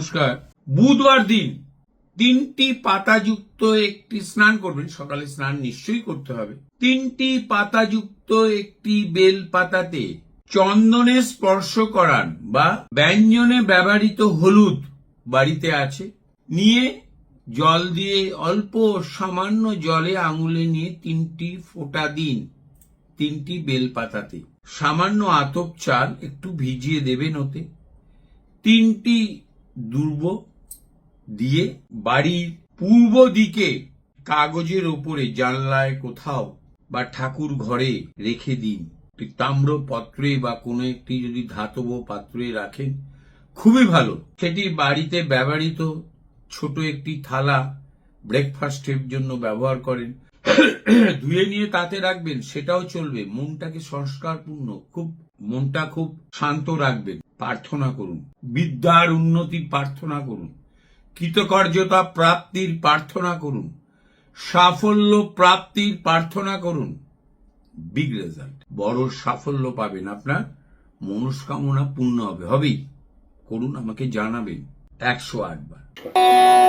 নমস্কার। বুধবার দিন তিনটি পাতাযুক্ত একটি স্নান করবেন, সকালে স্নান নিশ্চয়ই করতে হবে। তিনটি পাতাযুক্ত একটি বেল পাতাতে চন্দনে স্পর্শ করান বা ব্যঞ্জনে ব্যবহৃত হলুদ বাড়িতে আছে। নিয়ে জল দিয়ে অল্প সামান্য জলে আঙুলে নিয়ে তিনটি ফোঁটা দিন তিনটি বেল পাতাতে। সামান্য আতপ চাল একটু ভিজিয়ে দেবেন ওতে। তিনটি দুর্ব দিয়ে বাড়ির পূর্ব দিকে কাগজের ওপরে জানলায় কোথাও বা ঠাকুর ঘরে রেখে দিন। তাম্র পত্রে বা কোনো একটি যদি ধাতব পাত্রে রাখেন, খুবই ভালো। সেটি বাড়িতে ব্যবহৃত ছোট একটি থালা ব্রেকফাস্টের জন্য ব্যবহার করেন। ধুয়ে নিয়ে তাতে রাখবেন, সেটাও চলবে। মনটাকে সংস্কারপূর্ণ, খুব মনটা খুব শান্ত রাখবেন। প্রার্থনা করুন। বিদ্যার উন্নতির প্রার্থনা করুন। কৃতকার্যতা প্রাপ্তির প্রার্থনা করুন। সাফল্য প্রাপ্তির প্রার্থনা করুন। Big result. বড় সাফল্য পাবেন আপনার। মনস্কামনা পূর্ণ হবে। হবেই। করুন, আমাকে জানাবেন। একশো আট বার